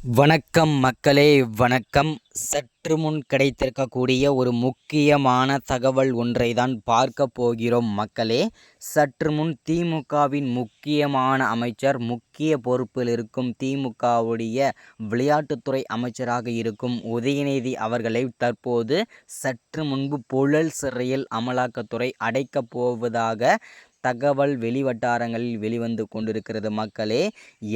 வணக்கம் மக்களே வணக்கம். சற்று முன் கிடைத்திருக்கக்கூடிய ஒரு முக்கியமான தகவல் ஒன்றை தான் பார்க்க போகிறோம் மக்களே. சற்று முன் திமுகவின் முக்கியமான அமைச்சர் முக்கிய பொறுப்பில் இருக்கும் திமுகவுடைய விளையாட்டுத்துறை அமைச்சராக இருக்கும் உதயநிதி அவர்களை தற்போது சற்று முன்பு புழல் சிறையில் அமலாக்கத்துறை அடைக்கப் போவதாக தகவல் வெளிவட்டாரங்களில் வெளிவந்து கொண்டிருக்கிறது. மக்களே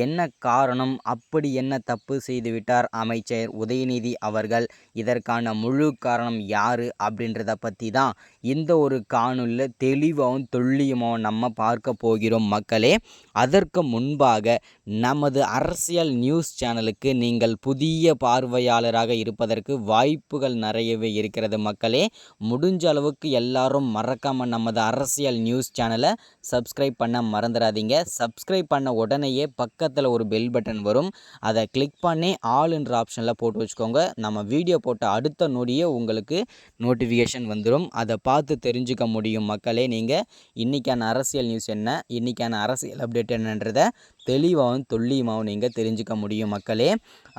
என்ன காரணம்? அப்படி என்ன தப்பு செய்துவிட்டார் அமைச்சர் உதயநிதி அவர்கள்? இதற்கான முழு காரணம் யார் அப்படின்றத பற்றி தான் இந்த ஒரு காணொலியில் தெளிவாகவும் துல்லியமாகவும் நம்ம பார்க்க போகிறோம். மக்களே அதற்கு முன்பாக நமது அரசியல் நியூஸ் சேனலுக்கு நீங்கள் புதிய பார்வையாளராக இருப்பதற்கு வாய்ப்புகள் நிறையவே இருக்கிறது. மக்களே முடிஞ்ச அளவுக்கு எல்லாரும் மறக்காமல் நமது அரசியல் நியூஸ் சேனலை சப்ஸ்கிரைப் பண்ண மறந்துடாதீங்க. சப்ஸ்கிரைப் பண்ண உடனேயே பக்கத்தில் ஒரு பெல் பட்டன் வரும். அதை கிளிக் பண்ணி ஆளுன்ற ஆப்ஷனில் போட்டு வச்சுக்கோங்க. நம்ம வீடியோ போட்ட அடுத்த நொடியே உங்களுக்கு நோட்டிஃபிகேஷன் வந்துடும் அதை பார்த்து தெரிஞ்சுக்க முடியும் மக்களே நீங்கள் இன்றைக்கான அரசியல் நியூஸ் என்ன? இன்றைக்கான அரசியல் அப்டேட் என்னன்றதை தெளிவாகவும் துல்லியமாகவும் நீங்கள் தெரிஞ்சுக்க முடியும் மக்களே.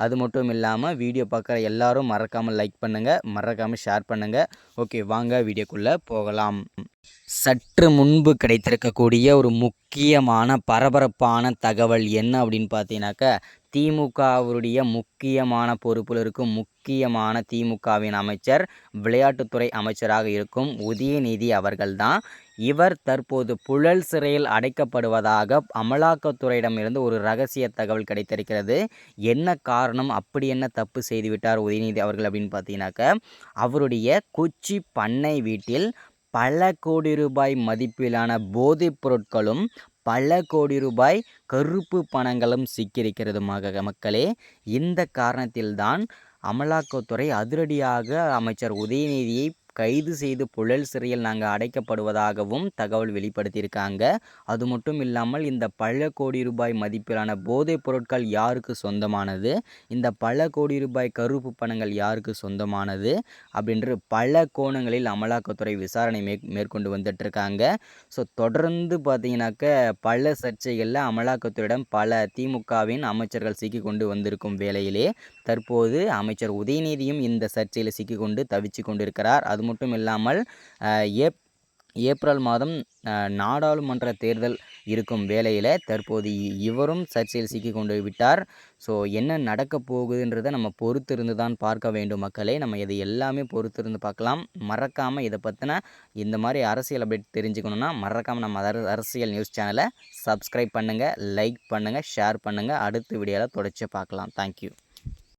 அது மட்டும் இல்லாமல் வீடியோ பார்க்குற எல்லாரும் மறக்காமல் லைக் பண்ணுங்கள் மறக்காமல் ஷேர் பண்ணுங்கள் ஓகே வாங்க வீடியோக்குள்ளே போகலாம். சற்று முன்பு கிடைத்திருக்கக்கூடிய ஒரு முக்கியமான பரபரப்பான தகவல் என்ன அப்படின்னு பார்த்தீங்கன்னாக்கா திமுகவுடைய முக்கியமான பொறுப்பில் இருக்கும் முக்கியமான திமுகவின் அமைச்சர் விளையாட்டுத்துறை அமைச்சராக இருக்கும் உதயநிதி அவர்கள்தான் இவர் தற்போது புழல் சிறையில் அடைக்கப்படுவதாக அமலாக்கத்துறையிடமிருந்து ஒரு ரகசிய தகவல் கிடைத்திருக்கிறது. என்ன காரணம்? அப்படி என்ன தப்பு செய்துவிட்டார் உதயநிதி அவர்கள் அப்படின்னு பார்த்தீங்கன்னாக்க அவருடைய கொச்சி பண்ணை வீட்டில் பல கோடி ரூபாய் மதிப்பிலான போதைப் பொருட்களும் பல கோடி ரூபாய் கருப்பு பணங்களும் சிக்கியிருக்கிறது மக மக்களே இந்த காரணத்தில்தான் அமலாக்கத்துறை அதிரடியாக அமைச்சர் உதயநிதியை கைது செய்து புழல் சிறையில் நாங்கள் அடைக்கப்படுவதாகவும் தகவல் வெளிப்படுத்தியிருக்காங்க. அது மட்டும் இல்லாமல் இந்த பல கோடி ரூபாய் மதிப்பிலான போதைப் பொருட்கள் யாருக்கு சொந்தமானது? இந்த பல கோடி ரூபாய் கருப்பு பணங்கள் யாருக்கு சொந்தமானது? அப்படின்ற பல கோணங்களில் அமலாக்கத்துறை விசாரணை மே மேற்கொண்டு வந்துட்டுருக்காங்க ஸோ தொடர்ந்து பார்த்தீங்கன்னாக்க பல சர்ச்சைகளில் அமலாக்கத்துறையிடம் பல திமுகவின் அமைச்சர்கள் சிக்கி கொண்டு வந்திருக்கும் வேளையிலே தற்போது அமைச்சர் உதயநிதியும் இந்த சர்ச்சையில் சிக்கிக்கொண்டு தவிச்சு கொண்டிருக்கிறார் அது மட்டும் இல்லாமல் ஏப் ஏப்ரல் மாதம் நாடாளுமன்ற தேர்தல் இருக்கும் வேளையில் தற்போது இவரும் சர்ச்சையில் சிக்கி கொண்டு விட்டார். ஸோ என்ன நடக்க போகுதுன்றதை நம்ம பொறுத்திருந்து தான் பார்க்க வேண்டும் மக்களே. நம்ம இதை எல்லாமே பொறுத்திருந்து பார்க்கலாம். மறக்காமல் இதை பற்றின இந்த மாதிரி அரசியல் அப்டேட் தெரிஞ்சுக்கணுன்னா மறக்காமல் நம்ம அரசியல் நியூஸ் சேனலை சப்ஸ்கிரைப் பண்ணுங்கள் லைக் பண்ணுங்கள் ஷேர் பண்ணுங்கள் அடுத்த வீடியோவில் தொடர்ச்சி பார்க்கலாம். தேங்க்யூ